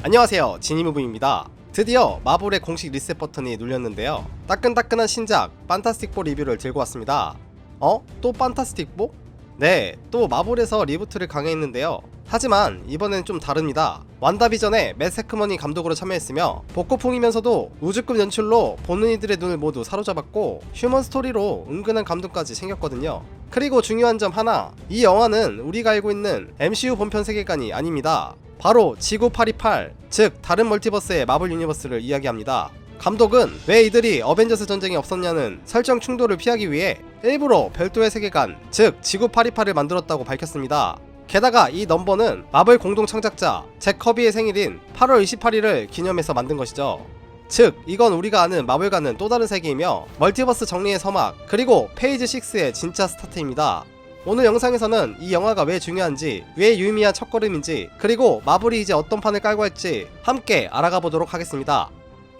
안녕하세요. 지니무브입니다. 드디어 마블의 공식 리셋 버튼이 눌렸는데요. 따끈따끈한 신작 판타스틱4 리뷰를 들고 왔습니다. 어? 또 판타스틱4? 네, 또 마블에서 리부트를 강행했는데요. 하지만 이번엔 좀 다릅니다. 완다비전에 맷 세크머니 감독으로 참여했으며 복고풍이면서도 우주급 연출로 보는 이들의 눈을 모두 사로잡았고 휴먼 스토리로 은근한 감동까지 생겼거든요. 그리고 중요한 점 하나 이 영화는 우리가 알고 있는 MCU 본편 세계관이 아닙니다 바로 지구 828, 즉 다른 멀티버스의 마블 유니버스를 이야기합니다. 감독은 왜 이들이 어벤져스 전쟁이 없었냐는 설정 충돌을 피하기 위해 일부러 별도의 세계관, 즉 지구 828을 만들었다고 밝혔습니다. 게다가 이 넘버는 마블 공동 창작자 잭 커비의 생일인 8월 28일을 기념해서 만든 것이죠. 즉, 이건 우리가 아는 마블과는 또 다른 세계이며 멀티버스 정리의 서막, 그리고 페이지 6의 진짜 스타트입니다. 오늘 영상에서는 이 영화가 왜 중요한지, 왜 유의미한 첫걸음인지, 그리고 마블이 이제 어떤 판을 깔고 할지 함께 알아가 보도록 하겠습니다.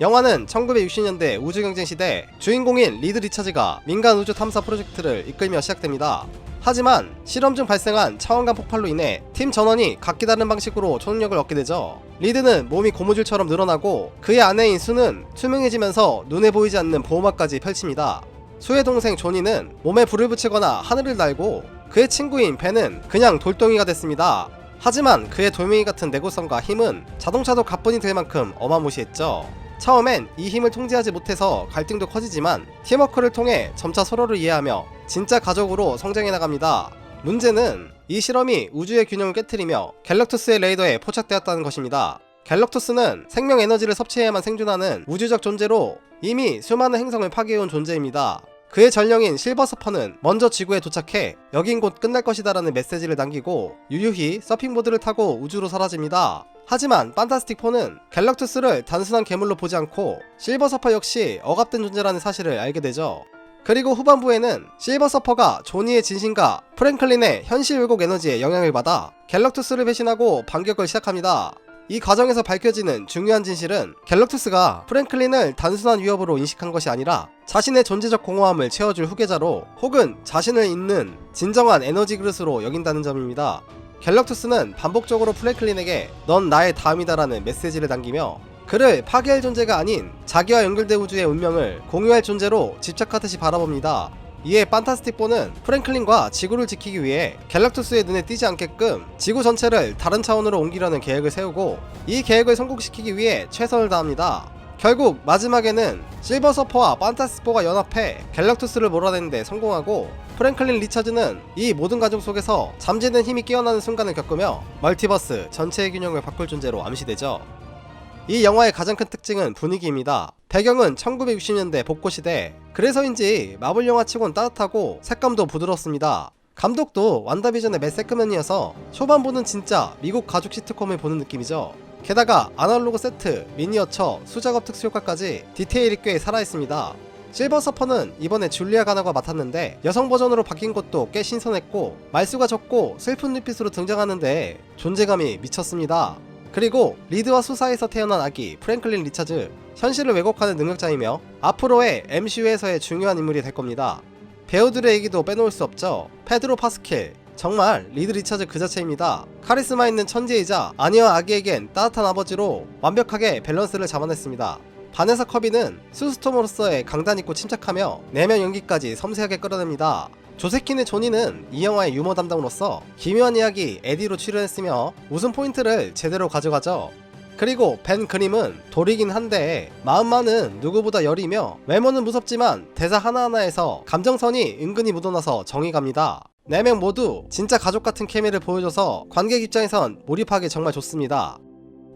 영화는 1960년대 우주경쟁 시대 주인공인 리드 리처즈가 민간 우주 탐사 프로젝트를 이끌며 시작됩니다. 하지만 실험 중 발생한 차원간 폭발로 인해 팀 전원이 각기 다른 방식으로 초능력을 얻게 되죠. 리드는 몸이 고무줄처럼 늘어나고 그의 아내인 수는 투명해지면서 눈에 보이지 않는 보호막까지 펼칩니다. 수의 동생 조니는 몸에 불을 붙이거나 하늘을 날고 그의 친구인 벤은 그냥 돌덩이가 됐습니다. 하지만 그의 돌멩이 같은 내구성과 힘은 자동차도 가뿐히 될 만큼 어마무시했죠. 처음엔 이 힘을 통제하지 못해서 갈등도 커지지만 팀워크를 통해 점차 서로를 이해하며 진짜 가족으로 성장해 나갑니다. 문제는 이 실험이 우주의 균형을 깨뜨리며 갤럭투스의 레이더에 포착되었다는 것입니다. 갤럭투스는 생명 에너지를 섭취해야만 생존하는 우주적 존재로 이미 수많은 행성을 파괴해온 존재입니다. 그의 전령인 실버서퍼는 먼저 지구에 도착해 여긴 곧 끝날 것이다 라는 메시지를 남기고 유유히 서핑보드를 타고 우주로 사라집니다. 하지만 판타스틱4는 갤럭투스를 단순한 괴물로 보지 않고 실버서퍼 역시 억압된 존재라는 사실을 알게 되죠. 그리고 후반부에는 실버서퍼가 조니의 진심과 프랭클린의 현실 왜곡 에너지에 영향을 받아 갤럭투스를 배신하고 반격을 시작합니다. 이 과정에서 밝혀지는 중요한 진실은 갤럭투스가 프랭클린을 단순한 위협으로 인식한 것이 아니라 자신의 존재적 공허함을 채워줄 후계자로 혹은 자신을 잇는 진정한 에너지 그릇으로 여긴다는 점입니다. 갤럭투스는 반복적으로 프랭클린에게 넌 나의 다음이다라는 메시지를 남기며 그를 파괴할 존재가 아닌 자기와 연결된 우주의 운명을 공유할 존재로 집착하듯이 바라봅니다. 이에 판타스틱4는 프랭클린과 지구를 지키기 위해 갤럭투스의 눈에 띄지 않게끔 지구 전체를 다른 차원으로 옮기려는 계획을 세우고 이 계획을 성공시키기 위해 최선을 다합니다. 결국 마지막에는 실버 서퍼와 판타스틱4가 연합해 갤럭투스를 몰아내는데 성공하고 프랭클린 리처즈는 이 모든 과정 속에서 잠재된 힘이 깨어나는 순간을 겪으며 멀티버스 전체의 균형을 바꿀 존재로 암시되죠. 이 영화의 가장 큰 특징은 분위기입니다. 배경은 1960년대 복고 시대. 그래서인지 마블 영화 치곤 따뜻하고 색감도 부드럽습니다. 감독도 완다비전의 맷 세크맨이어서 초반부는 진짜 미국 가족 시트콤을 보는 느낌이죠. 게다가 아날로그 세트, 미니어처, 수작업 특수 효과까지 디테일이 꽤 살아있습니다. 실버 서퍼는 이번에 줄리아 가나가 맡았는데 여성 버전으로 바뀐 것도 꽤 신선했고 말수가 적고 슬픈 눈빛으로 등장하는데 존재감이 미쳤습니다. 그리고 리드와 수사에서 태어난 아기 프랭클린 리처즈 현실을 왜곡하는 능력자이며 앞으로의 MCU에서의 중요한 인물이 될 겁니다. 배우들의 얘기도 빼놓을 수 없죠. 페드로 파스켈 정말 리드 리처즈 그 자체입니다. 카리스마 있는 천재이자 아니와 아기에겐 따뜻한 아버지로 완벽하게 밸런스를 잡아냈습니다. 바네사 커비는 수스톰으로서의 강단 있고 침착하며 내면 연기까지 섬세하게 끌어냅니다. 조세킨의 조니는 이 영화의 유머 담당으로서 기묘한 이야기 에디로 출연했으며 웃음 포인트를 제대로 가져가죠. 그리고 벤 그림은 돌이긴 한데 마음만은 누구보다 여리며 외모는 무섭지만 대사 하나하나에서 감정선이 은근히 묻어나서 정이 갑니다. 네명 모두 진짜 가족 같은 케미를 보여줘서 관객 입장에선 몰입하기 정말 좋습니다.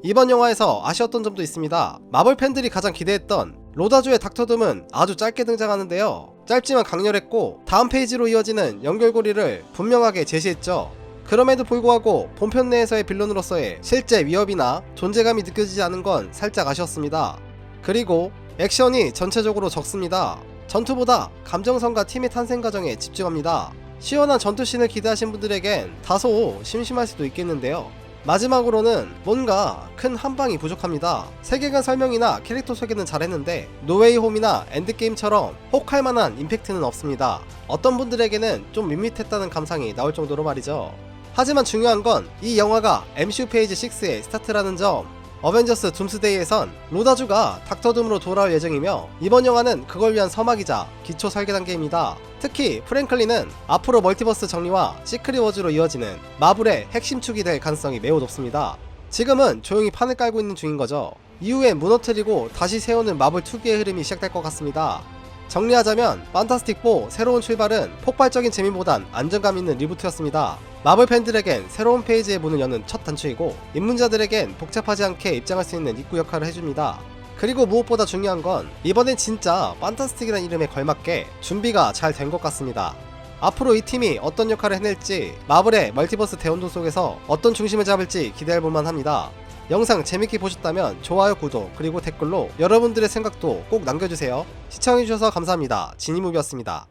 이번 영화에서 아쉬웠던 점도 있습니다. 마블 팬들이 가장 기대했던 로다주의 닥터둠은 아주 짧게 등장하는데요. 짧지만 강렬했고 다음 페이지로 이어지는 연결고리를 분명하게 제시했죠. 그럼에도 불구하고 본편 내에서의 빌런으로서의 실제 위협이나 존재감이 느껴지지 않은 건 살짝 아쉬웠습니다. 그리고 액션이 전체적으로 적습니다. 전투보다 감정선과 팀의 탄생 과정에 집중합니다. 시원한 전투씬을 기대하신 분들에겐 다소 심심할 수도 있겠는데요. 마지막으로는 뭔가 큰 한방이 부족합니다. 세계관 설명이나 캐릭터 소개는 잘했는데 노웨이 홈이나 엔드게임처럼 혹할 만한 임팩트는 없습니다. 어떤 분들에게는 좀 밋밋했다는 감상이 나올 정도로 말이죠. 하지만 중요한 건 이 영화가 MCU 페이지 6의 스타트라는 점. 어벤져스 둠스데이에선 로다주가 닥터둠으로 돌아올 예정이며 이번 영화는 그걸 위한 서막이자 기초 설계 단계입니다. 특히 프랭클린은 앞으로 멀티버스 정리와 시크릿 워즈로 이어지는 마블의 핵심 축이 될 가능성이 매우 높습니다. 지금은 조용히 판을 깔고 있는 중인 거죠. 이후에 무너뜨리고 다시 세우는 마블 특유의 흐름이 시작될 것 같습니다. 정리하자면 판타스틱4 새로운 출발은 폭발적인 재미보단 안정감 있는 리부트였습니다. 마블 팬들에겐 새로운 페이지의 문을 여는 첫 단추이고 입문자들에겐 복잡하지 않게 입장할 수 있는 입구 역할을 해줍니다. 그리고 무엇보다 중요한 건 이번엔 진짜 판타스틱이라는 이름에 걸맞게 준비가 잘 된 것 같습니다. 앞으로 이 팀이 어떤 역할을 해낼지 마블의 멀티버스 대운동 속에서 어떤 중심을 잡을지 기대해볼만 합니다. 영상 재밌게 보셨다면 좋아요, 구독, 그리고 댓글로 여러분들의 생각도 꼭 남겨주세요. 시청해주셔서 감사합니다. 지니무비였습니다.